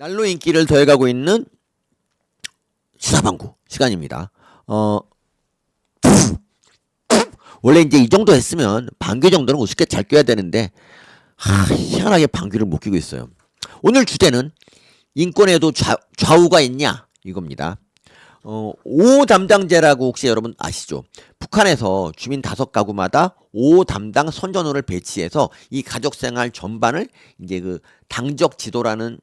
날로 인기를 더해가고 있는 시사방구 시간입니다. 어 원래 이제 이 정도 했으면 방귀 정도는 우습게 잘 껴야 되는데 하, 희한하게 방귀를 못 끼고 있어요. 오늘 주제는 인권에도 좌, 좌우가 있냐 이겁니다. 어, 5 담당제라고 혹시 여러분 아시죠? 북한에서 주민 다섯 가구마다 5 담당 선전호를 배치해서 이 가족 생활 전반을 이제 그 당적 지도라는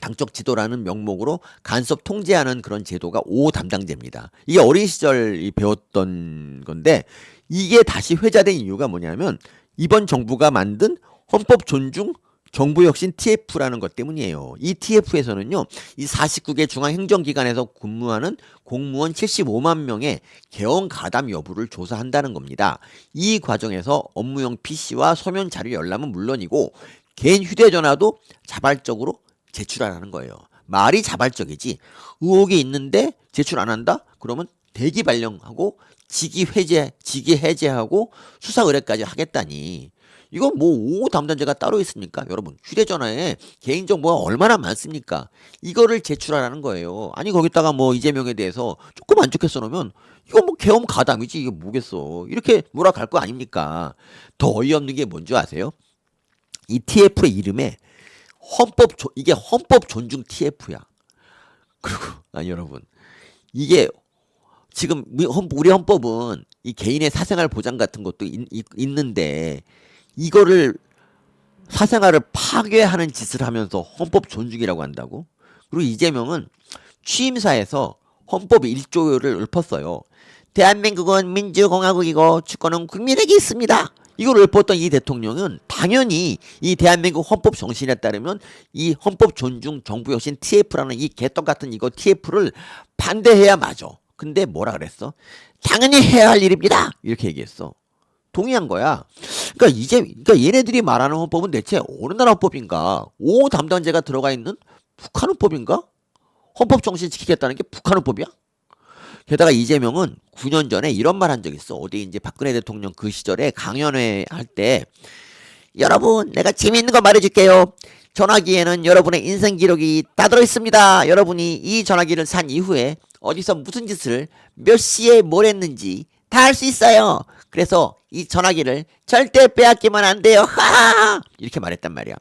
당적 지도라는 명목으로 간섭 통제하는 그런 제도가 5 담당제입니다. 이게 어린 시절 이 배웠던 건데 이게 다시 회자된 이유가 뭐냐면 이번 정부가 만든 헌법 존중 정부 혁신 TF라는 것 때문이에요. 이 TF에서는요, 이 49개 중앙행정기관에서 근무하는 공무원 75만 명의 개원 가담 여부를 조사한다는 겁니다. 이 과정에서 업무용 PC와 서면 자료 열람은 물론이고 개인 휴대전화도 자발적으로 제출하라는 거예요. 말이 자발적이지 의혹이 있는데 제출 안 한다? 그러면 대기 발령하고 직위 해제, 직위 해제하고 수사 의뢰까지 하겠다니. 이건 뭐 5호 담당자가 따로 있습니까? 여러분, 휴대전화에 개인정보가 얼마나 많습니까? 이거를 제출하라는 거예요. 아니, 거기다가 뭐 이재명에 대해서 조금 안 좋게 써놓으면 이건 뭐 개엄 가담이지. 이게 뭐겠어. 이렇게 몰아갈 거 아닙니까? 더 어이없는 게 뭔지 아세요? 이 TF의 이름에 헌법, 조- 이게 헌법 존중 TF야. 그리고, 아니, 여러분. 이게 지금 우리 헌법은 이 개인의 사생활 보장 같은 것도 있, 는데 이거를 사생활을 파괴하는 짓을 하면서 헌법 존중이라고 한다고? 그리고 이재명은 취임사에서 헌법 1조를 읊었어요. 대한민국은 민주공화국이고 주권은 국민에게 있습니다. 이걸 읊었던 이 대통령은 당연히 이 대한민국 헌법 정신에 따르면 이 헌법 존중 정부 혁신 TF라는 이 개떡 같은 이거 TF를 반대해야 맞아. 근데 뭐라 그랬어? 당연히 해야 할 일입니다. 이렇게 얘기했어. 동의한 거야. 그러니까 이제 그러니까 얘네들이 말하는 헌법은 대체 어느 나라 헌법인가? 5 담당제가 들어가 있는 북한 헌법인가? 헌법 정신 지키겠다는 게 북한 헌법이야? 게다가 이재명은 9년 전에 이런 말 한 적 있어. 어디 이제 박근혜 대통령 그 시절에 강연회 할 때 여러분 내가 재미있는 거 말해줄게요. 전화기에는 여러분의 인생 기록이 다 들어 있습니다. 여러분이 이 전화기를 산 이후에 어디서 무슨 짓을 몇 시에 뭘 했는지 다할수 있어요. 그래서 이 전화기를 절대 빼앗기면 안 돼요. 하하! 이렇게 말했단 말이야.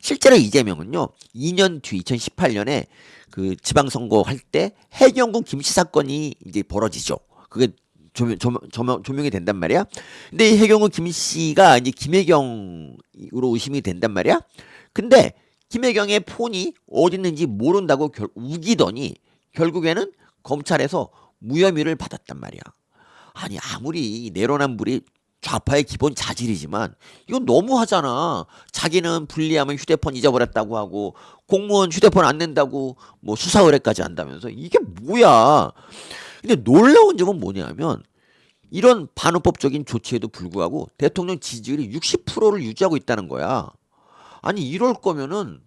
실제로 이재명은요, 2년 뒤 2018년에 그 지방선거 할 때 해경군 김씨 사건이 이제 벌어지죠. 그게 조명, 조명, 조명, 조명이 된단 말이야. 근데 이 해경군 김씨가 이제 김혜경으로 의심이 된단 말이야. 근데 김혜경의 폰이 어디 있는지 모른다고 결, 우기더니 결국에는 검찰에서 무혐의를 받았단 말이야. 아니 아무리 내로남불이 좌파의 기본 자질이지만 이건 너무하잖아. 자기는 불리하면 휴대폰 잊어버렸다고 하고 공무원 휴대폰 안 낸다고 뭐 수사 의뢰까지 한다면서 이게 뭐야? 근데 놀라운 점은 뭐냐면 이런 반헌법적인 조치에도 불구하고 대통령 지지율이 60%를 유지하고 있다는 거야. 아니 이럴 거면은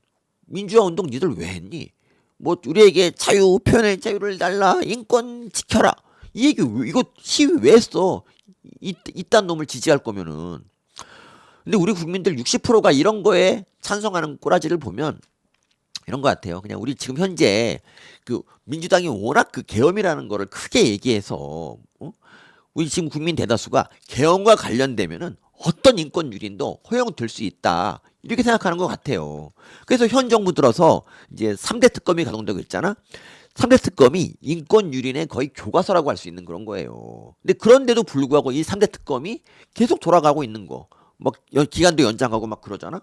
민주화 운동 니들 왜 했니? 뭐 우리에게 자유 표현의 자유를 달라 인권 지켜라 이 얘기 왜- 이거 시위 왜 했어? 이, 이딴 놈을 지지할 거면은 근데 우리 국민들 60%가 이런 거에 찬성하는 꼬라지를 보면 이런 것 같아요. 그냥 우리 지금 현재 그 민주당이 워낙 그 계엄이라는 거를 크게 얘기해서 어? 우리 지금 국민 대다수가 계엄과 관련되면은 어떤 인권 유린도 허용될 수 있다. 이렇게 생각하는 것 같아요. 그래서 현 정부 들어서 이제 3대 특검이 가동되고 있잖아. 3대 특검이 인권 유린의 거의 교과서라고 할 수 있는 그런 거예요. 근데 그런데도 불구하고 이 3대 특검이 계속 돌아가고 있는 거. 막 연- 기간도 연장하고 막 그러잖아.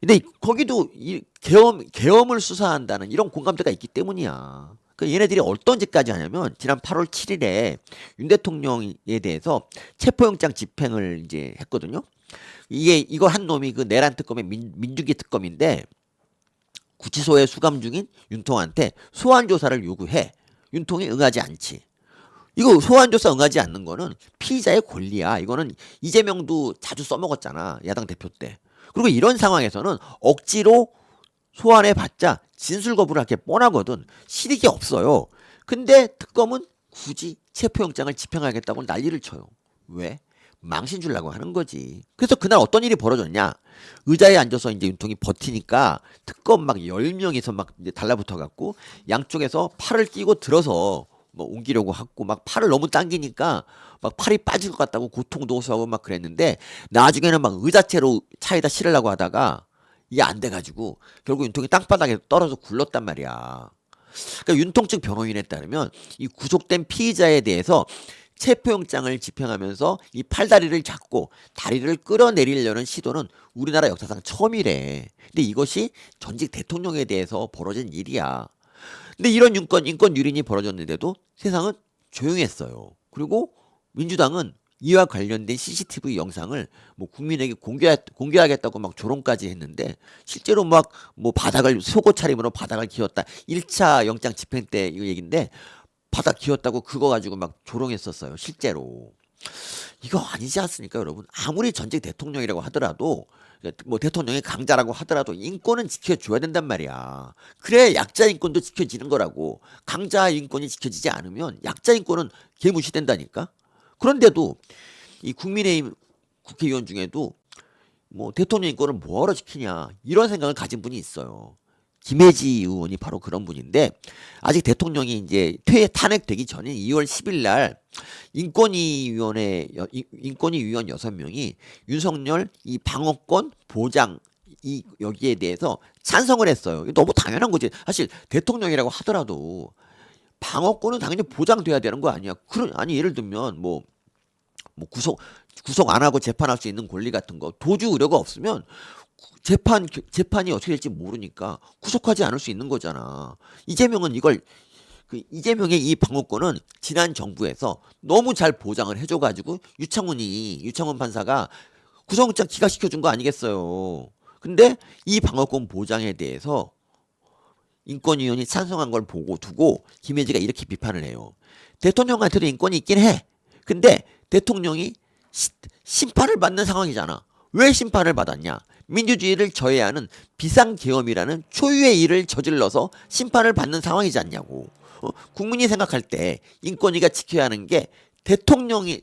근데 거기도 이 계엄 계엄을 수사한다는 이런 공감대가 있기 때문이야. 그 얘네들이 어떤 짓까지 하냐면 지난 8월 7일에 윤 대통령에 대해서 체포영장 집행을 이제 했거든요. 이게 이거 한 놈이 그 내란 특검의 민, 민주기 특검인데 구치소에 수감 중인 윤통한테 소환 조사를 요구해. 윤통이 응하지 않지. 이거 소환 조사 응하지 않는 거는 피의자의 권리야. 이거는 이재명도 자주 써먹었잖아. 야당 대표 때. 그리고 이런 상황에서는 억지로 소환해 봤자 진술 거부를 할 게 뻔하거든. 실익이 없어요. 근데 특검은 굳이 체포영장을 집행하겠다고 난리를 쳐요. 왜? 망신 주려고 하는 거지. 그래서 그날 어떤 일이 벌어졌냐? 의자에 앉아서 이제 윤통이 버티니까 특검 막 10명이서 막 이제 달라붙어 갖고 양쪽에서 팔을 끼고 들어서 뭐 옮기려고 하고 막 팔을 너무 당기니까 막 팔이 빠질 것 같다고 고통도 호소하고 막 그랬는데 나중에는 막 의자채로 차에다 실으려고 하다가 이게 안 돼가지고 결국 윤통이 땅바닥에 떨어져 굴렀단 말이야. 그러니까 윤통 측 변호인에 따르면 이 구속된 피의자에 대해서 체포영장을 집행하면서 이 팔다리를 잡고 다리를 끌어내리려는 시도는 우리나라 역사상 처음이래. 근데 이것이 전직 대통령에 대해서 벌어진 일이야. 근데 이런 인권, 인권 유린이 벌어졌는데도 세상은 조용했어요. 그리고 민주당은 이와 관련된 CCTV 영상을 뭐 국민에게 공개, 공개하겠다고 막 조롱까지 했는데 실제로 막 뭐 바닥을 속옷 차림으로 바닥을 기었다. 1차 영장 집행 때 이거 얘긴데 바닥 기었다고 그거 가지고 막 조롱했었어요. 실제로. 이거 아니지 않습니까, 여러분? 아무리 전직 대통령이라고 하더라도 뭐 대통령이 강자라고 하더라도 인권은 지켜줘야 된단 말이야. 그래 약자 인권도 지켜지는 거라고. 강자 인권이 지켜지지 않으면 약자 인권은 개무시된다니까. 그런데도 이 국민의힘 국회의원 중에도 뭐 대통령 인권을 뭐하러 지키냐 이런 생각을 가진 분이 있어요. 김혜지 의원이 바로 그런 분인데 아직 대통령이 이제 퇴 탄핵되기 전인 2월 10일 날 인권위위원회 여- 인- 인권위위원 여섯 명이 윤석열 이 방어권 보장 이 여기에 대해서 찬성을 했어요. 너무 당연한 거지. 사실 대통령이라고 하더라도 방어권은 당연히 보장돼야 되는 거 아니야. 그런 아니 예를 들면 뭐 뭐 구속 구속 안 하고 재판할 수 있는 권리 같은 거 도주 의뢰가 없으면 구- 재판 재판이 어떻게 될지 모르니까 구속하지 않을 수 있는 거잖아. 이재명은 이걸 그 이재명의 이 방어권은 지난 정부에서 너무 잘 보장을 해줘가지고 유창훈이 유창훈 판사가 구속영장 기각시켜 준 거 아니겠어요. 근데 이 방어권 보장에 대해서 인권위원이 찬성한 걸 보고 두고 김혜지가 이렇게 비판을 해요. 대통령한테도 인권이 있긴 해. 근데 대통령이 시- 심판을 받는 상황이잖아. 왜 심판을 받았냐? 민주주의를 저해하는 비상계엄이라는 초유의 일을 저질러서 심판을 받는 상황이지 않냐고. 어, 국민이 생각할 때 인권위가 지켜야 하는 게 대통령이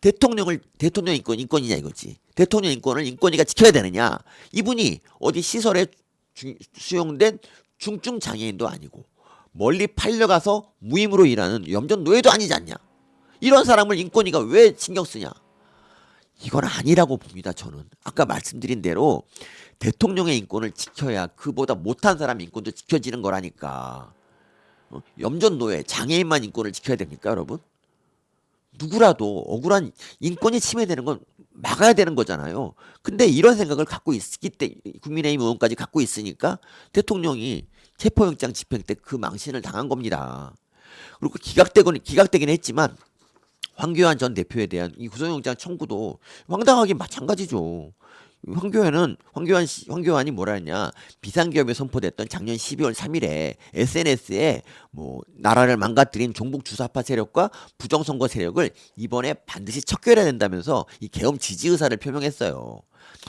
대통령을 대통령 인권 인권이냐 이거지. 대통령 인권을 인권위가 지켜야 되느냐? 이분이 어디 시설에 주- 수용된 중증 장애인도 아니고 멀리 팔려가서 무임으로 일하는 염전 노예도 아니지 않냐? 이런 사람을 인권위가 왜 신경 쓰냐? 이건 아니라고 봅니다. 저는 아까 말씀드린 대로 대통령의 인권을 지켜야 그보다 못한 사람 인권도 지켜지는 거라니까. 어? 염전 노예 장애인만 인권을 지켜야 됩니까, 여러분? 누구라도 억울한 인권이 침해되는 건 막아야 되는 거잖아요. 근데 이런 생각을 갖고 있기 때 국민의힘 의원까지 갖고 있으니까 대통령이 체포영장 집행 때 그 망신을 당한 겁니다. 그리고 기각되긴 기각되긴 했지만 황교안 전 대표에 대한 이 구속영장 청구도 황당하게 마찬가지죠. 황교안은 황교안 씨, 황교안이 뭐라 했냐 비상계엄에 선포됐던 작년 12월 3일에 SNS에 뭐 나라를 망가뜨린 종북 주사파 세력과 부정선거 세력을 이번에 반드시 척결해야 된다면서 이 계엄 지지 의사를 표명했어요.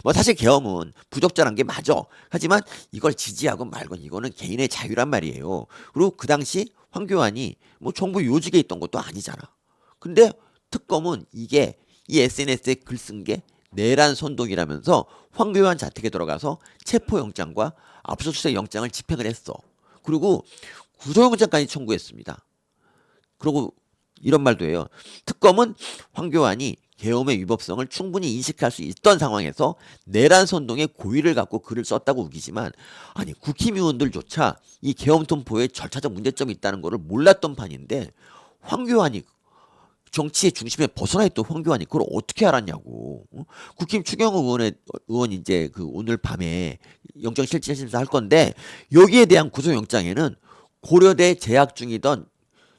뭐 사실 계엄은 부적절한 게 맞아. 하지만 이걸 지지하고 말건 이거는 개인의 자유란 말이에요. 그리고 그 당시 황교안이 뭐 정부 요직에 있던 것도 아니잖아. 근데 특검은 이게 이 SNS에 글 쓴 게 내란 선동이라면서 황교안 자택에 들어가서 체포영장과 압수수색 영장을 집행을 했어. 그리고 구속영장까지 청구했습니다. 그리고 이런 말도 해요. 특검은 황교안이 계엄의 위법성을 충분히 인식할 수 있던 상황에서 내란 선동의 고의를 갖고 글을 썼다고 우기지만 아니 국힘 의원들조차 이 계엄 통보에 절차적 문제점이 있다는 것을 몰랐던 판인데 황교안이 정치의 중심에 벗어나 있던 황교안이 그걸 어떻게 알았냐고. 어? 국힘 추경호 의원의 의원 이제 그 오늘 밤에 영장 실질 심사 할 건데 여기에 대한 구속 영장에는 고려대 재학 중이던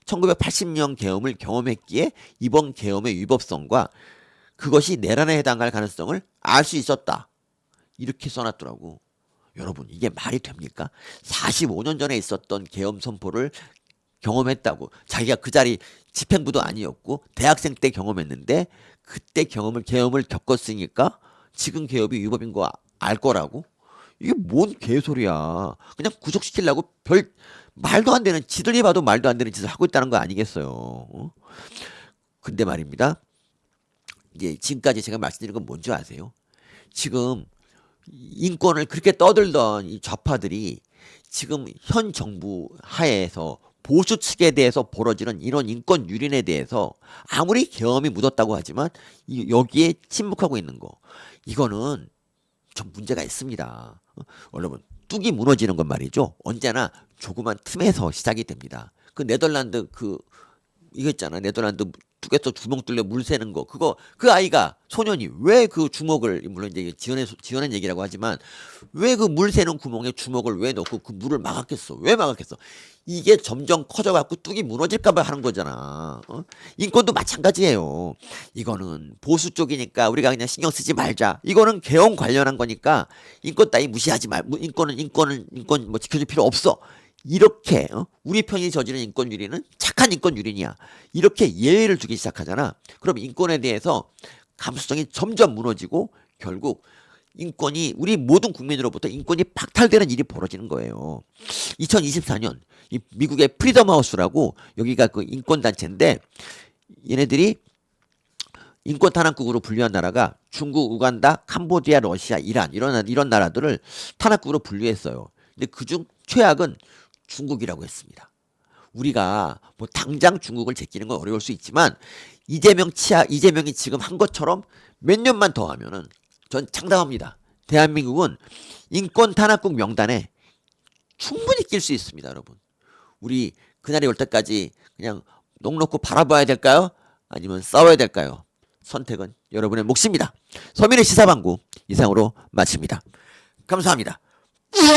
1980년 계엄을 경험했기에 이번 계엄의 위법성과 그것이 내란에 해당할 가능성을 알 수 있었다. 이렇게 써놨더라고. 여러분 이게 말이 됩니까? 45년 전에 있었던 계엄 선포를 경험했다고 자기가 그 자리 집행부도 아니었고 대학생 때 경험했는데 그때 경험을 계엄을 겪었으니까 지금 계엄이 위법인 거 알 거라고 이게 뭔 개소리야 그냥 구속시키려고 별 말도 안 되는 지들이 봐도 말도 안 되는 짓을 하고 있다는 거 아니겠어요 어? 근데 말입니다 이게 지금까지 제가 말씀드린 건 뭔지 아세요? 지금 인권을 그렇게 떠들던 이 좌파들이 지금 현 정부 하에서 보수 측에 대해서 벌어지는 이런 인권 유린에 대해서 아무리 계엄이 묻었다고 하지만 이- 여기에 침묵하고 있는 거 이거는 좀 문제가 있습니다. 어, 여러분 뚝이 무너지는 건 말이죠. 언제나 조그만 틈에서 시작이 됩니다. 그 네덜란드 그 이거 있잖아. 네덜란드 뚝에서 주먹 뚫려 물 새는 거. 그거 그 아이가 소년이 왜 그 주먹을 물론 이제 지어낸 지어낸 얘기라고 하지만 왜 그 물 새는 구멍에 주먹을 왜 넣고 그 물을 막았겠어? 왜 막았겠어? 이게 점점 커져갖고 뚝이 무너질까봐 하는 거잖아. 어? 인권도 마찬가지예요. 이거는 보수 쪽이니까 우리가 그냥 신경 쓰지 말자. 이거는 개헌 관련한 거니까 인권 따위 무시하지 말. 뭐 인권은 인권은 인권 뭐 지켜줄 필요 없어. 이렇게 어? 우리 편이 저지른 인권 유린은 착한 인권 유린이야. 이렇게 예외를 두기 시작하잖아. 그럼 인권에 대해서 감수성이 점점 무너지고 결국 인권이 우리 모든 국민으로부터 인권이 박탈되는 일이 벌어지는 거예요. 2024년 이 미국의 프리덤 하우스라고 여기가 그 인권 단체인데 얘네들이 인권 탄압국으로 분류한 나라가 중국, 우간다, 캄보디아, 러시아, 이란 이런 나- 이런 나라들을 탄압국으로 분류했어요. 근데 그중 최악은 중국이라고 했습니다. 우리가 뭐 당장 중국을 제끼는 건 어려울 수 있지만 이재명 치아 이재명이 지금 한 것처럼 몇 년만 더 하면은 전 장담합니다. 대한민국은 인권 탄압국 명단에 충분히 낄 수 있습니다, 여러분. 우리 그날이 올 때까지 그냥 넋 놓고 바라봐야 될까요? 아니면 싸워야 될까요? 선택은 여러분의 몫입니다. 서민의 시사방구 이상으로 마칩니다. 감사합니다.